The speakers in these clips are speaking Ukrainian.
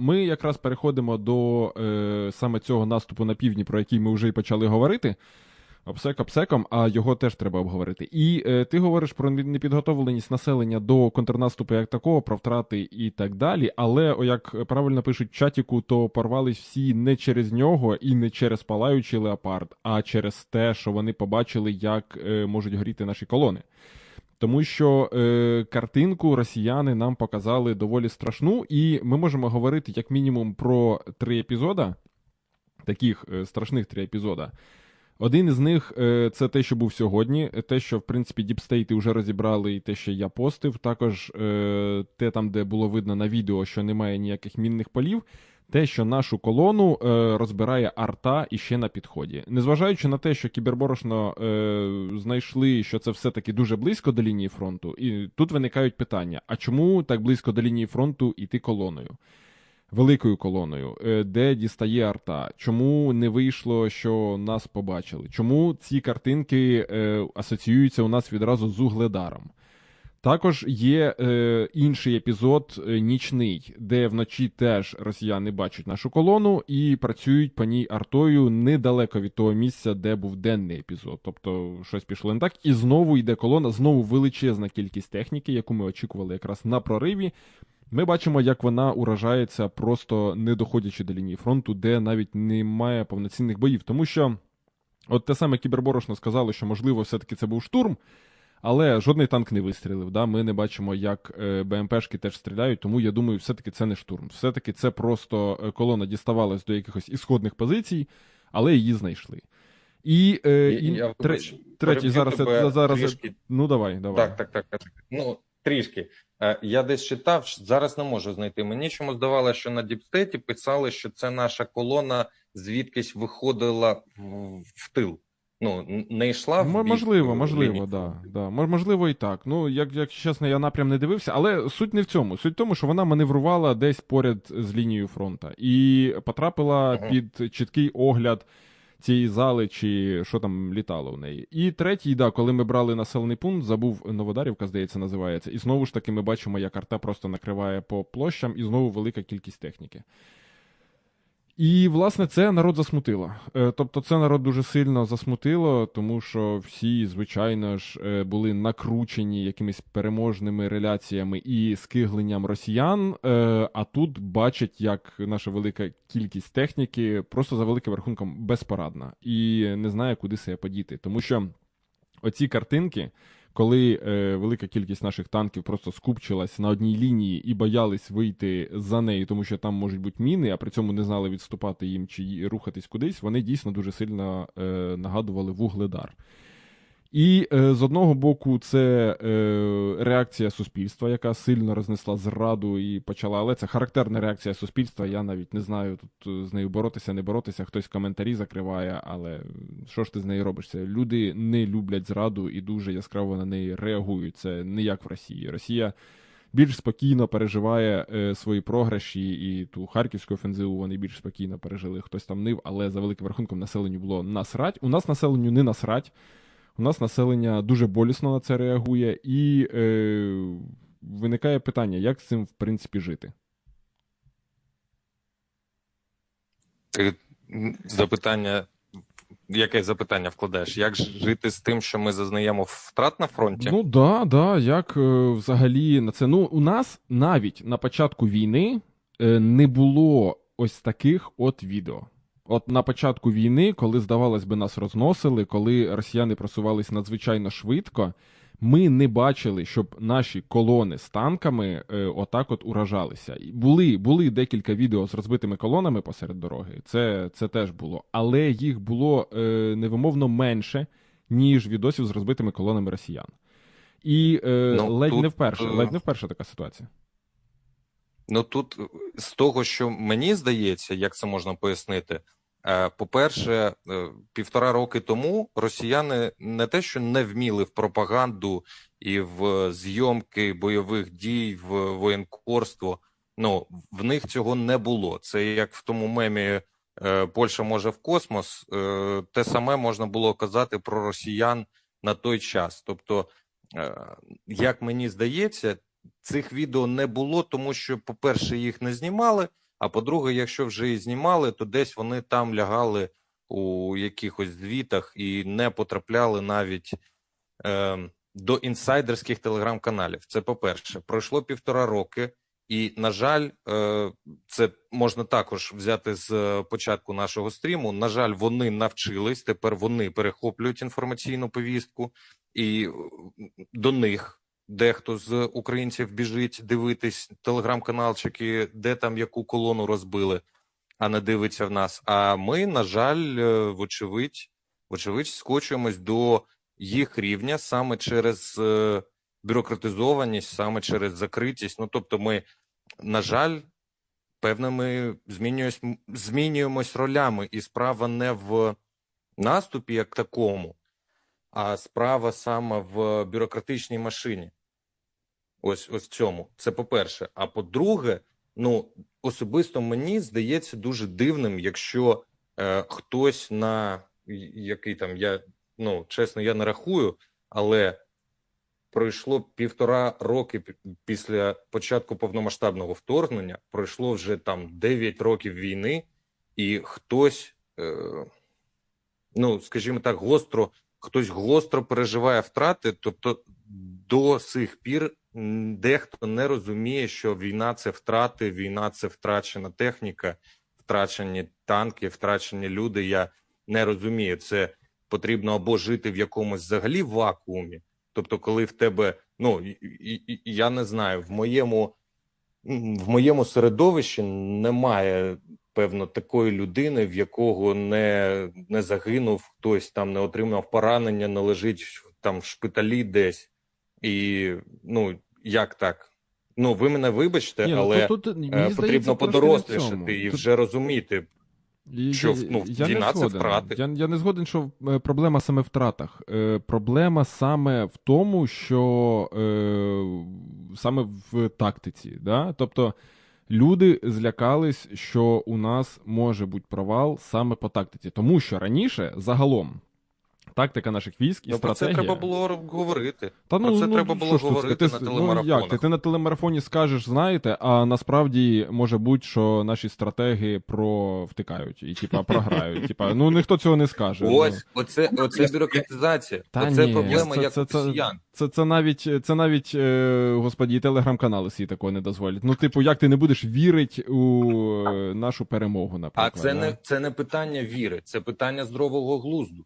ми якраз переходимо до е, саме цього наступу на півдні, про який ми вже й почали говорити. Обсек обсеком, а його теж треба обговорити. І е, ти говориш про непідготовленість населення до контрнаступу як такого, про втрати і так далі. Але, як правильно пишуть чатіку, то порвались всі не через нього і не через палаючий леопард, а через те, що вони побачили, як е, можуть горіти наші колони. Тому що е, картинку росіяни нам показали доволі страшну, і ми можемо говорити як мінімум про три епізода, таких е, страшних три епізода. Один із них е, це те, що був сьогодні, те, що в принципі діпстейти вже розібрали, і те, що я постив. Також е, те, там, де було видно на відео, що немає ніяких мінних полів. Те, що нашу колону е, розбирає арта і ще на підході, незважаючи на те, що кіберборошно е, знайшли, що це все-таки дуже близько до лінії фронту, і тут виникають питання: а чому так близько до лінії фронту йти колоною? Великою колоною, е, де дістає арта, чому не вийшло, що нас побачили? Чому ці картинки е, асоціюються у нас відразу з угледаром? Також є е, інший епізод е, нічний, де вночі теж росіяни бачать нашу колону і працюють по ній артою недалеко від того місця, де був денний епізод. Тобто щось пішло не так. І знову йде колона, знову величезна кількість техніки, яку ми очікували якраз на прориві. Ми бачимо, як вона уражається, просто не доходячи до лінії фронту, де навіть немає повноцінних боїв. Тому що, от те саме кіберборошно сказало, що можливо все-таки це був штурм. Але жодний танк не вистрілив. Да? Ми не бачимо, як е, БМПшки теж стріляють, тому я думаю, все-таки це не штурм. Все-таки це просто е, колона діставалась до якихось ісходних позицій, але її знайшли. І, е, і Я, тре- вибач, третій зараз, тебе зараз. трішки. Ну давай, давай. Так, так, так. Ну, трішки. Е, Я десь читав, зараз не можу знайти. Мені чому здавалося, що на діпстеті писали, що це наша колона звідкись виходила в тил. Ну, не йшла в бік, можливо, можливо, лінії да, да. Можливо, і так. Ну, як, як чесно, я напрям не дивився, але суть не в цьому. Суть в тому, що вона маневрувала десь поряд з лінією фронта і потрапила Мгм. під чіткий огляд цієї зали, чи що там літало в неї. І третій, да, коли ми брали населений пункт, забув Новодарівка, здається, називається. І знову ж таки ми бачимо, як арта просто накриває по площам, і знову велика кількість техніки. І, власне, це народ засмутило. Е, Тобто, це народ дуже сильно засмутило, тому що всі, звичайно ж, е, були накручені якимись переможними реляціями і скигленням росіян. е, А тут бачать, як наша велика кількість техніки просто за великим рахунком безпорадна і не знає, куди себе подіти. Тому що оці картинки, коли е, велика кількість наших танків просто скупчилась на одній лінії і боялись вийти за неї, тому що там можуть бути міни, а при цьому не знали відступати їм чи рухатись кудись, вони дійсно дуже сильно е, нагадували вугледар. І е, з одного боку, це е, реакція суспільства, яка сильно рознесла зраду і почала. Але це характерна реакція суспільства. Я навіть не знаю тут е, з нею боротися, не боротися. Хтось коментарі закриває, але що ж ти з нею робиш? Це люди не люблять зраду і дуже яскраво на неї реагують. Це не як в Росії. Росія більш спокійно переживає е, свої програші, і ту харківську офензиву вони більш спокійно пережили. Хтось там нив, але за великим рахунком населенню було насрать. У нас населенню не насрать. У нас населення дуже болісно на це реагує, і е, виникає питання, як з цим в принципі жити. Ти запитання, яке запитання вкладаєш? Як жити з тим, що ми зазнаємо втрат на фронті? Ну да, да, як е, взагалі на це. Ну, у нас навіть на початку війни е, не було ось таких от відео. От на початку війни, коли, здавалось би, нас розносили, коли росіяни просувались надзвичайно швидко, ми не бачили, щоб наші колони з танками е, отак от уражалися. Були, були декілька відео з розбитими колонами посеред дороги. Це, це теж було. Але їх було е, невимовно менше, ніж відосів з розбитими колонами росіян. І е, Ну, ледь тут, не вперше, е, ледь не вперше така ситуація. Ну тут з того, що мені здається, як це можна пояснити. Е, По-перше, е, півтора роки тому росіяни не те, що не вміли в пропаганду і в зйомки бойових дій, в воєнкорство. Ну в них цього не було. Це як в тому мемі е, Польща може в космос. Те саме можна було казати про росіян на той час. Тобто, як мені здається, цих відео не було, тому що, по-перше, їх не знімали. А по-друге, якщо вже і знімали, то десь вони там лягали у якихось звітах і не потрапляли навіть е, до інсайдерських телеграм-каналів. Це по-перше, пройшло півтора роки, і, на жаль, е, це можна також взяти з е, початку нашого стріму. На жаль, вони навчились. Тепер вони перехоплюють інформаційну повістку, і е, до них дехто з українців біжить дивитись телеграм-каналчики, де там яку колону розбили, а не дивиться в нас. А ми, на жаль, е, вочевидь, вочевидь, скочуємось до їх рівня саме через е, бюрократизованість, саме через закритість. Ну тобто, ми, на жаль, певними змінюємось, змінюємось ролями, і справа не в наступі як такому, а справа саме в бюрократичній машині. Ось ось в цьому. Це по-перше. А по-друге, ну особисто мені здається дуже дивним, якщо е, хтось на який там я ну чесно, я не рахую, але пройшло півтора роки після початку повномасштабного вторгнення, пройшло вже там 9 років війни, і хтось, е, ну скажімо так, гостро, хтось гостро переживає втрати, тобто до сих пір дехто не розуміє, що війна це втрати, війна це втрачена техніка, втрачені танки, втрачені люди. Я не розумію. Це потрібно або жити в якомусь взагалі вакуумі. Тобто, коли в тебе, ну я не знаю, в моєму в моєму середовищі немає певно такої людини, в якого не, не загинув хтось там, не отримав поранення, не лежить там в шпиталі десь. І ну як так? Ну, ви мене вибачте, Ні, ну, але тут, тут, мені е, здається, потрібно подорослішати і Тут- вже розуміти. Що, ну, я не війна це втрати. Я, я не згоден, що е, проблема саме в втратах. Е, Проблема саме в тому, що е, саме в тактиці. Да? Тобто люди злякались, що у нас може бути провал саме по тактиці. Тому що раніше загалом. Тактика наших військ і Ну, про це треба було говорити. Та Про це треба було тут говорити сказати? на Ти- Ну, як? Ти, ти на телемарафоні скажеш, знаєте, а насправді може бути, що наші стратеги про втикають і типа програють. Типа, ну ніхто цього не скаже. ну. Ось, оце, оце бюрократизація. Та оце ні, проблема це- як це- у це- Це, це навіть, це навіть, е, господі, і телеграм-канали свій такого не дозволять. Ну, типу, як ти не будеш вірити у е, нашу перемогу, наприклад. А це не це не питання віри, це питання здорового глузду.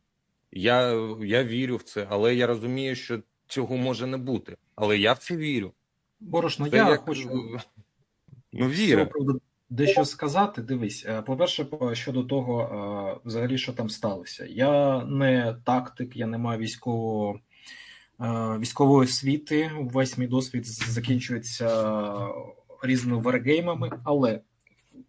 Я, я вірю в це, але я розумію, що цього може не бути. Але я в це вірю. Борошно, Це я як, хочу е, ну, віра. дещо сказати. Дивись, е, по-перше, по- щодо того, е, взагалі, що там сталося. Я не тактик, я не маю військового. Військової освіти, весь мій досвід закінчується різними варгеймами, але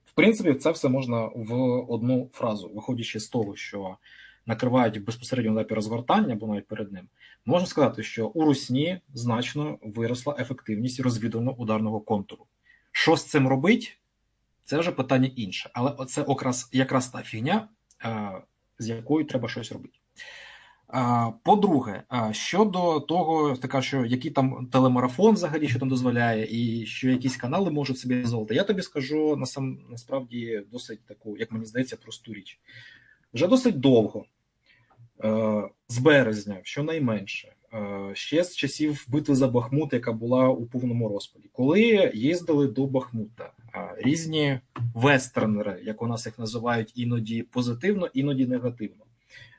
в принципі це все можна в одну фразу, виходячи з того, що накривають безпосередньо на етапі розгортання або навіть перед ним. Можна сказати, що у Русні значно виросла ефективність розвідувального ударного контуру. Що з цим робить, це вже питання інше. Але це якраз, якраз та фігня, е, з якою треба щось робити. Е, По-друге, е, щодо того, така, що який там телемарафон взагалі що там дозволяє, і що якісь канали можуть собі дозволити, я тобі скажу насам, насправді досить таку, як мені здається, просту річ. Вже досить довго, з березня, щонайменше, е, ще з часів битви за Бахмут, яка була у повному розпаді, коли їздили до Бахмута е, різні вестернери, як у нас їх називають іноді позитивно, іноді негативно.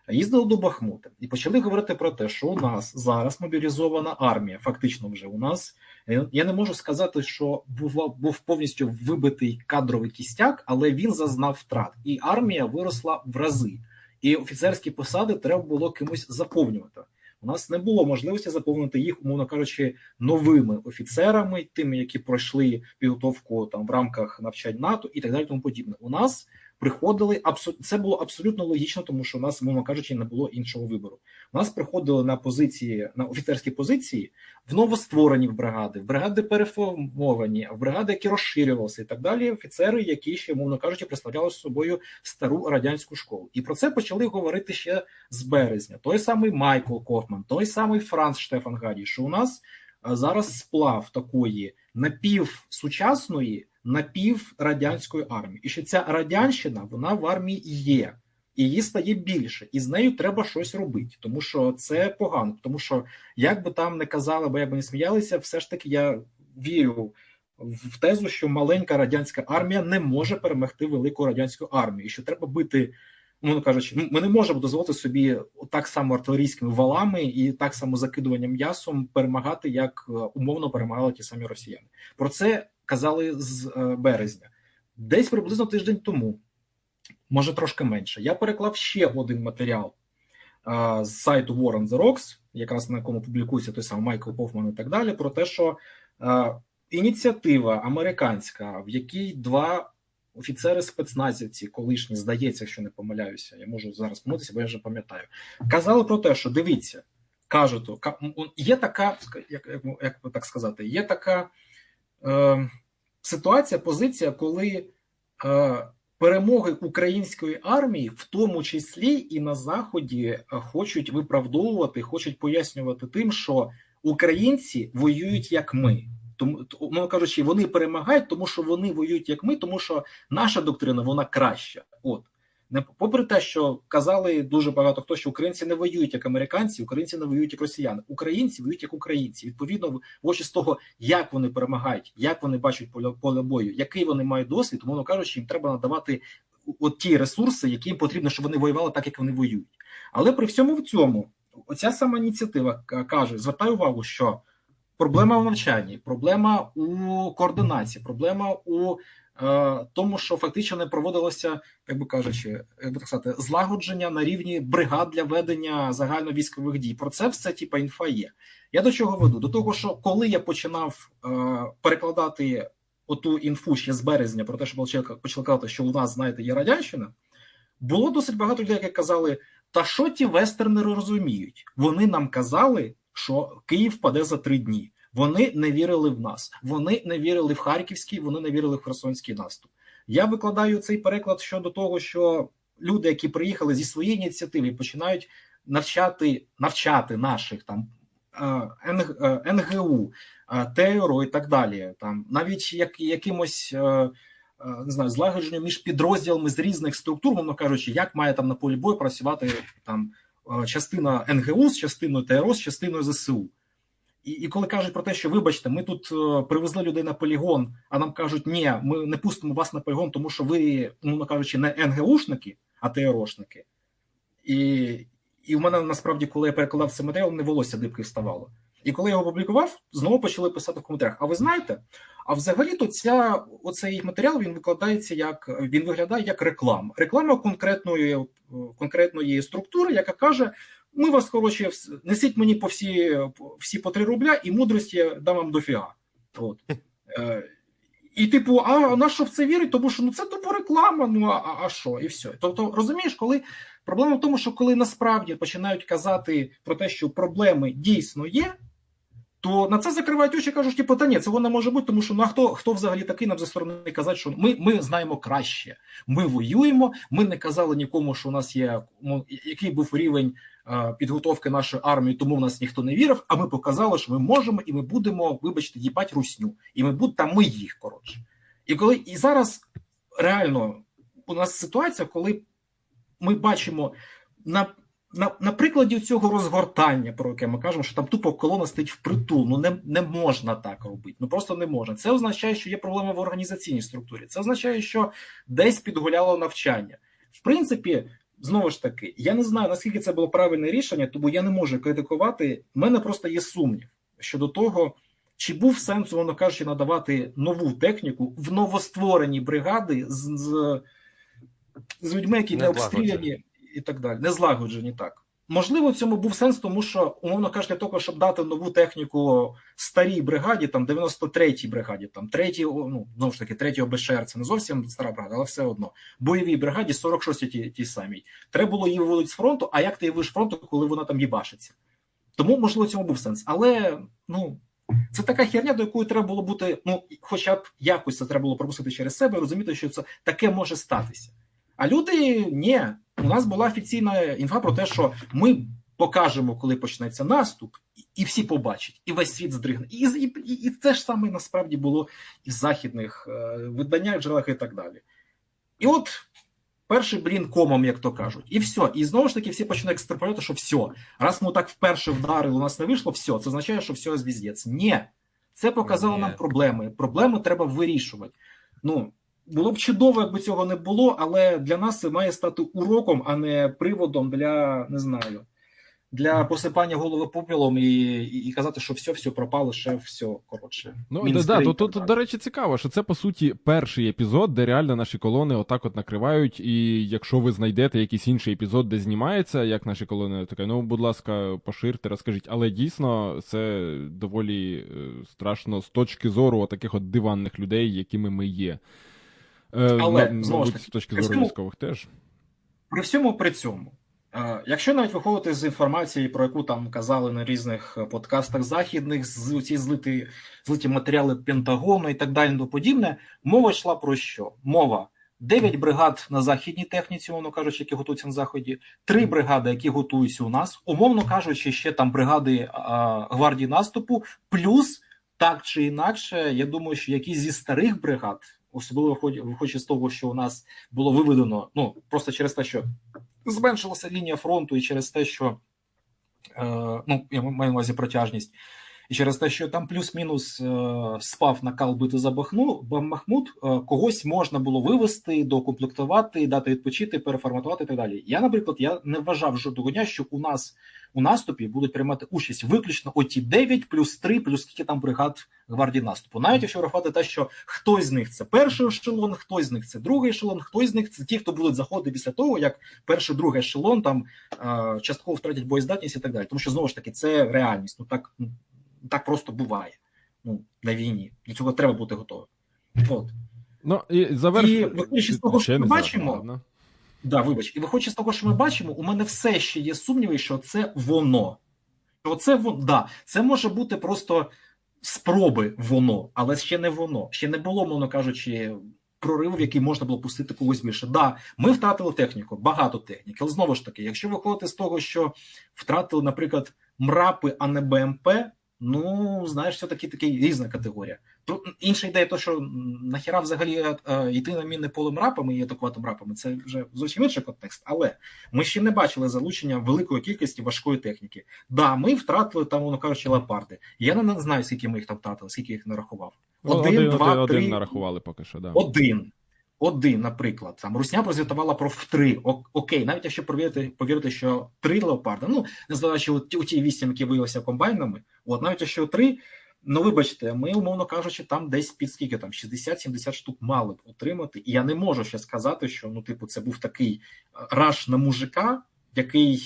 Їздили до Бахмута і почали говорити про те, що у нас зараз мобілізована армія. Фактично, вже у нас Е, я не можу сказати, що був, був повністю вибитий кадровий кістяк, але він зазнав втрат, і армія виросла в рази. І офіцерські посади треба було кимось заповнювати. У нас не було можливості заповнити їх, умовно кажучи, новими офіцерами, тими, які пройшли підготовку там в рамках навчань НАТО і так далі. Тому подібне. У нас приходили це було абсолютно логічно, тому що у нас, мовно кажучи, не було іншого вибору. У нас приходили на позиції на офіцерські позиції в новостворені в бригади, в бригади переформовані, в бригади, які розширювалися, і так далі. Офіцери, які ще, мовно кажучи, представляли собою стару радянську школу. І про це почали говорити ще з березня. Той самий Майкл Кофман, той самий Франц Штефан Гаді, що у нас е, зараз сплав такої напівсучасної, напіврадянської армії, і що ця радянщина вона в армії є, її стає більше, і з нею треба щось робити, тому що це погано. Тому що як би там не казали, бо як би не сміялися, все ж таки я вірю в тезу, що маленька радянська армія не може перемогти велику радянську армію, і що треба бити. Умовно кажучи, ми не можемо дозволити собі так само артилерійськими валами і так само закидуванням м'ясом перемагати, як е, умовно перемагали ті самі росіяни. Про це казали з е, березня, десь приблизно тиждень тому, може трошки менше. Я переклав ще один матеріал е, з сайту War on the Rocks, якраз на якому публікується той самий Майкл Пофман і так далі, про те, що ініціатива американська, в якій два офіцери спецназівці, колишні, здається, якщо не помиляюся, я можу зараз помилитися, бо я вже пам'ятаю, казали про те, що дивіться, кажуть, є така, як як, як так сказати, є така е, ситуація, позиція, коли е, перемоги української армії, в тому числі і на Заході, хочуть виправдовувати, хочуть пояснювати тим, що українці воюють як ми. Тому ну, кажучи, вони перемагають, тому що вони воюють як ми, тому що наша доктрина вона краща. От не попри те, що казали дуже багато хто, що українці не воюють як американці, українці не воюють як росіяни. Українці воюють як українці. Відповідно, в очі з того, як вони перемагають, як вони бачать поле, бою, який вони мають досвід, умовно кажучи, їм треба надавати от ті ресурси, які їм потрібно, щоб вони воювали так, як вони воюють. Але при всьому в цьому, оця сама ініціатива каже: звертаю увагу, що. Проблема в навчанні, проблема у координації, проблема у тому, що фактично не проводилося, як би кажучи, як би так сказати, злагодження на рівні бригад для ведення загальновійськових дій. Про це все типа інфа є. Я до чого веду? До того, що коли я починав е, перекладати оту інфу ще з березня про те, що почали казати, що у нас, знаєте, є радянщина, було досить багато людей, які казали: та що ті вестернери розуміють? Вони нам казали що Київ паде за три дні. Вони не вірили в нас, вони не вірили в Харківський, вони не вірили в Херсонський наступ. Я викладаю цей переклад щодо того, що люди, які приїхали зі своєї ініціативи, починають навчати навчати наших там НГУ, ТРО і так далі. Там навіть як якимось. Не знаю, злагодження між підрозділами з різних структур, мовно кажучи, як має там на полі бою працювати там Е, частина НГУ з частиною ТРО, з частиною ЗСУ. І і коли кажуть про те, що вибачте, ми тут е, привезли людей на полігон, а нам кажуть, ні, ми не пустимо вас на полігон, тому що ви, умовно кажучи, не НГУшники, а ТРОшники. І і в мене насправді, коли я перекладав цей матеріал, не волосся дибки вставало. І коли я його опублікував, знову почали писати в коментарях. А ви знаєте? А взагалі-то ця оцей матеріал він викладається як він виглядає як реклама. Реклама конкретної конкретної структури, яка каже: ми вас коротше, несіть мені по всі всі по три рубля, і мудрості дам вам дофіга. От. Е, і, типу, а на що в це вірить? Тому що ну це тупо реклама. Ну а а що, і все. Тобто, розумієш, коли проблема в тому, що коли насправді починають казати про те, що проблеми дійсно є то на це закривають очі кажуть, типу, та ні, цього не може бути, тому що ну а хто хто взагалі такий нам зі сторони казати, що ми ми знаємо краще, ми воюємо. Ми не казали нікому, що у нас є який був рівень е, підготовки нашої армії, тому в нас ніхто не вірив. А ми показали, що ми можемо і ми будемо, вибачте, їбать русню, і ми будемо там ми їх коротше. І коли і зараз реально у нас ситуація, коли ми бачимо на на на прикладі цього розгортання, про яке ми кажемо, що там тупо колона стоїть впритул. Ну не не можна так робити. Ну просто не можна. Це означає, що є проблема в організаційній структурі. Це означає, що десь підгуляло навчання. В принципі, знову ж таки, я не знаю наскільки це було правильне рішення, тому я не можу критикувати. У мене просто є сумнів щодо того. Чи був сенс, воно кажучи, надавати нову техніку в новостворені бригади з з, з людьми, які не, не обстріляні, і так далі, не злагоджені так. Можливо, в цьому був сенс, тому що, умовно кажучи, для того, щоб дати нову техніку старій бригаді, там 93-й бригаді, там третій, ну знову ж таки, третій ОБШР, це не зовсім стара бригада, але все одно. Бойовій бригаді 46-й ті, ті самій. Треба було її виводити з фронту, а як ти її з фронту, коли вона там їбашиться? Тому, можливо, в цьому був сенс. Але ну це така херня, до якої треба було бути, ну, хоча б якось це треба було пропустити через себе, розуміти, що це таке може статися. А люди ні. У нас була офіційна інфа про те, що ми покажемо, коли почнеться наступ, і- всі побачать, і весь світ здригне. І, і, і, і це ж саме насправді було і в західних е, виданнях, джерелах і так далі. І от перший блін комом, як то кажуть, і все. І знову ж таки всі починають екстраполювати, що все. Раз ми так вперше вдарили, у нас не вийшло, все, це означає, що все звіздець. Ні. Це показало Ні. нам проблеми. Проблеми треба вирішувати. Ну, було б чудово, якби цього не було, але для нас це має стати уроком, а не приводом для не знаю. Для посипання голови попелом і, і, і казати, що все, все пропало, ще все коротше. Ну, да, Мінськ да, тут, тут, до речі, цікаво, що це по суті перший епізод, де реально наші колони отак от накривають. І якщо ви знайдете якийсь інший епізод, де знімається, як наші колони, таке, ну, будь ласка, поширте, розкажіть. Але дійсно це доволі е, страшно з точки зору таких от диванних людей, якими ми є. Е, Але, знову ж таки, з точки зору всьому- військових теж. При всьому при цьому, е, якщо навіть виходити з інформації, про яку там казали на різних е, подкастах західних, з ці злиті, злиті матеріали Пентагону і так далі, тому подібне, мова йшла про що? Мова. 9 бригад на західній техніці, умовно кажучи, які готуються на заході, три бригади, які готуються у нас, умовно кажучи, ще там бригади а, гвардії наступу, плюс так чи інакше, я думаю, що якісь зі старих бригад, особливо виходячи з того, що у нас було виведено, ну просто через те, що зменшилася лінія фронту, і через те, що е, ну я маю на увазі протяжність, і через те, що там плюс-мінус е, спав накал бити за Бахну, Бахмут, е, когось можна було вивести, докомплектувати, дати відпочити, переформатувати і так далі. Я, наприклад, я не вважав жодного дня, що у нас у наступі будуть приймати участь виключно оті 9 плюс 3, плюс скільки там бригад гвардії наступу. Навіть якщо врахувати те, що хтось з них це перший ешелон, хтось з них це другий ешелон, хтось з них це ті, хто будуть заходити після того, як перший, другий ешелон там е, частково втратять боєздатність і так далі. Тому що знову ж таки це реальність. Ну так ну, так просто буває. Ну на війні до цього треба бути готовим. От Ну, і заверш... І виходячи з того, що ми бачимо, да, вибач, і виходячи з того, що ми бачимо, у мене все ще є сумніви, що це воно. Що це воно, да, це може бути просто спроби воно, але ще не воно. Ще не було, мовно кажучи, прориву, в який можна було пустити когось більше. Да, ми втратили техніку, багато техніки. Але знову ж таки, якщо виходити з того, що втратили, наприклад, мрапи, а не БМП, ну знаєш, все таки різна категорія. То інша ідея, то що нахіра взагалі е, йти на мінне поле мрапами і атакувати мрапами, це вже зовсім інший контекст. Але ми ще не бачили залучення великої кількості важкої техніки. Да, ми втратили там, воно кажучи, леопарди. Я не знаю, скільки ми їх там втратили, скільки їх нарахував. Один, один, два, один, три. один нарахували поки що, да. Один. Один, наприклад, там Русня прозвітувала про в три. Окей, навіть якщо повірити, повірити, що три леопарда, ну незважаючи у ті, вісім, які виявилися комбайнами, от навіть якщо три, ну вибачте, ми, умовно кажучи, там десь під скільки там 60-70 штук мали б отримати. І я не можу ще сказати, що ну, типу, це був такий е, раш на мужика, який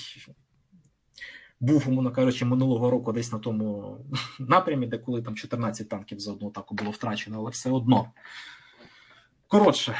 був, умовно кажучи, минулого року десь на тому напрямі, де коли там 14 танків за одну атаку було втрачено, але все одно. Коротше,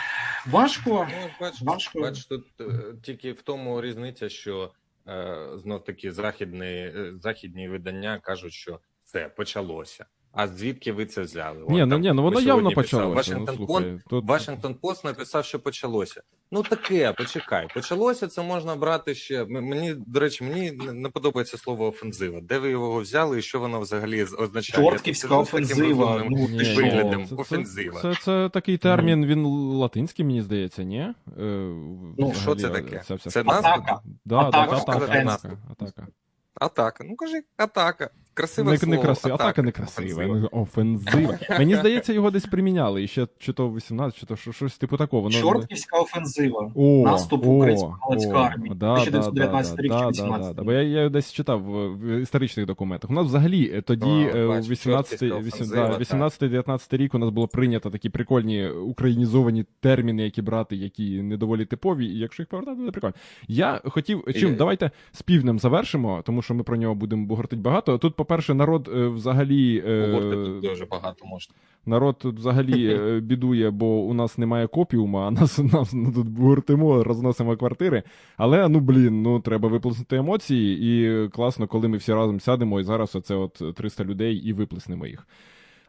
важко. Ну, бач, Важко. бач, тут е, тільки в тому різниця, що е, знов таки західні, е, західні видання кажуть, що це почалося. А звідки ви це взяли? Ні, От ну там ні, ну воно явно почалося. Вашингтон, почалося. Ну, слухай, Post- тут... Вашингтон Пост написав, що почалося. Ну таке, почекай. Почалося це можна брати ще. Мені, до речі, мені не подобається слово офензива. Де ви його взяли і що воно взагалі означає? Чортківська офензива. Ну, виглядом. це- це- Офензива. Це, це такий термін, він латинський, мені здається, ні? Е, Ну, взагалі, що це таке? Вся Це справа. Атака. Да, Атака, да, атака, атака, атака. Атака. Ну кажи, атака. Красиве Не, слово. не красива, атака не красива, Офензива. офензива. Мені здається, його десь приміняли, і ще чи то 18, чи то щось типу такого. Воно- Чортківська офензива. О, Наступ о, української о, армії. Да, 1919 да, рік да, чи да, 18 да, да. Бо я, я десь читав в, історичних документах. У нас взагалі е, тоді е, у 18 чортківська офензива, так. 18-19 рік у нас було прийнято такі прикольні українізовані терміни, які брати, які недоволі типові, і якщо їх повертати, буде прикольно. Я хотів, чим давайте з півднем завершимо, тому що ми про нього будемо бугортити багато. Тут, по-перше, народ е, взагалі. е, Говорити тут дуже багато можна. Народ тут взагалі е, бідує, бо у нас немає копіума, а нас, нас ну, тут гуртимо, розносимо квартири. Але ну блін, ну треба виплеснути емоції, і класно, коли ми всі разом сядемо, і зараз оце от 300 людей і виплеснемо їх.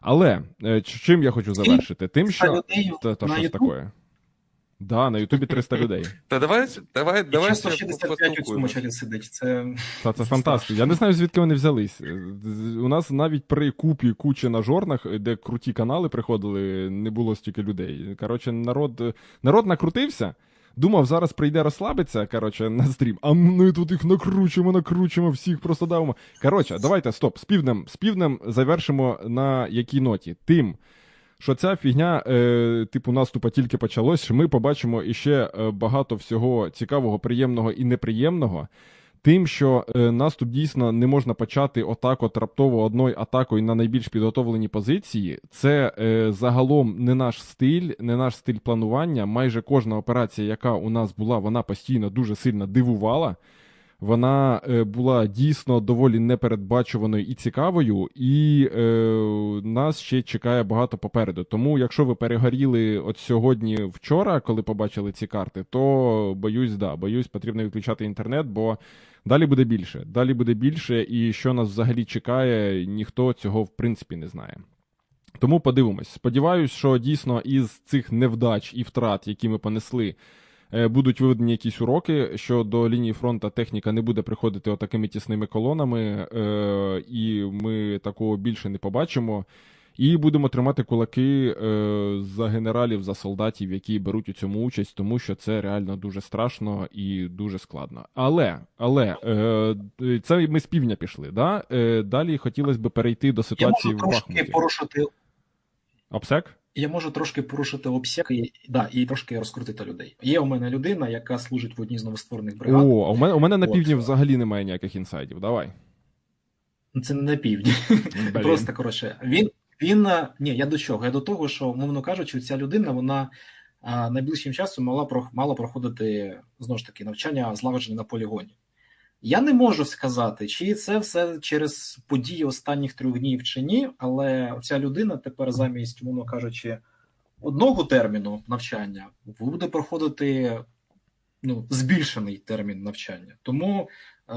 Але чим я хочу завершити? Тим, що людей та, та на що YouTube? таке? Да, на Ютубі 300 людей. Та давай, давай, І давай ще ще 165 у цьому чаті сидить. Це Та це фантастика. Я не знаю, звідки вони взялись. У нас навіть при купі кучі на жорнах, де круті канали приходили, не було стільки людей. Коротше, народ, народ накрутився. Думав, зараз прийде розслабиться, коротше, на стрім. А ми тут їх накручуємо, накручуємо, всіх просто давимо. Коротше, давайте, стоп, з півднем, з півднем завершимо на якій ноті? Тим, що ця фігня, е, типу, наступа тільки почалось, що ми побачимо іще е, багато всього цікавого, приємного і неприємного. Тим, що е, наступ дійсно не можна почати отак, от раптово одною атакою на найбільш підготовлені позиції. Це е, загалом не наш стиль, не наш стиль планування. Майже кожна операція, яка у нас була, вона постійно дуже сильно дивувала. Вона е, була дійсно доволі непередбачуваною і цікавою, і е, нас ще чекає багато попереду. Тому, якщо ви перегоріли от сьогодні вчора, коли побачили ці карти, то боюсь, да, боюсь, потрібно відключати інтернет, бо далі буде більше. Далі буде більше, і що нас взагалі чекає, ніхто цього в принципі не знає. Тому подивимось. Сподіваюсь, що дійсно із цих невдач і втрат, які ми понесли, будуть виведені якісь уроки, що до лінії фронту техніка не буде приходити отакими тісними колонами, е, і ми такого більше не побачимо. І будемо тримати кулаки е, за генералів, за солдатів, які беруть у цьому участь, тому що це реально дуже страшно і дуже складно. Але, але е, це ми з півдня пішли. Да? Е, далі хотілося б перейти до я ситуації можу в трошки Бахмуті. порушити. Обсек? Я можу трошки порушити обсяг і, да, і трошки розкрутити людей. Є у мене людина, яка служить в одній з новостворених бригад. О, а у мене, у мене на От. півдні взагалі немає ніяких інсайдів. Давай. Це не на півдні. Блін. Просто коротше, він він е, ні, я до чого? Я до того, що мовно кажучи, ця людина вона а, найближчим часом мала мала проходити знову ж таки навчання злагодження на полігоні. Я не можу сказати, чи це все через події останніх трьох днів чи ні, але ця людина тепер замість, мовно кажучи, одного терміну навчання буде проходити ну, збільшений термін навчання. Тому е,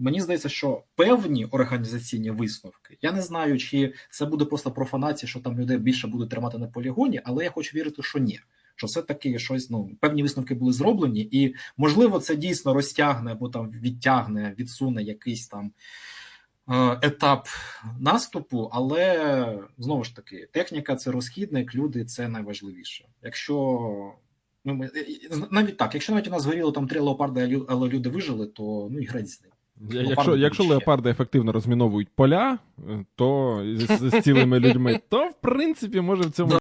мені здається, що певні організаційні висновки, я не знаю, чи це буде просто профанація, що там людей більше будуть тримати на полігоні, але я хочу вірити, що ні. Що все-таки щось, ну, певні висновки були зроблені, і можливо, це дійсно розтягне або там відтягне, відсуне якийсь там е, етап наступу, але знову ж таки, техніка це розхідник, люди це найважливіше. Якщо ну, ми, навіть так, якщо навіть у нас згоріло там три леопарди, але люди вижили, то ну і греть з ним. Леопарди Якщо, якщо ще. леопарди ефективно розміновують поля, е, то з, з цілими людьми, то в принципі може в цьому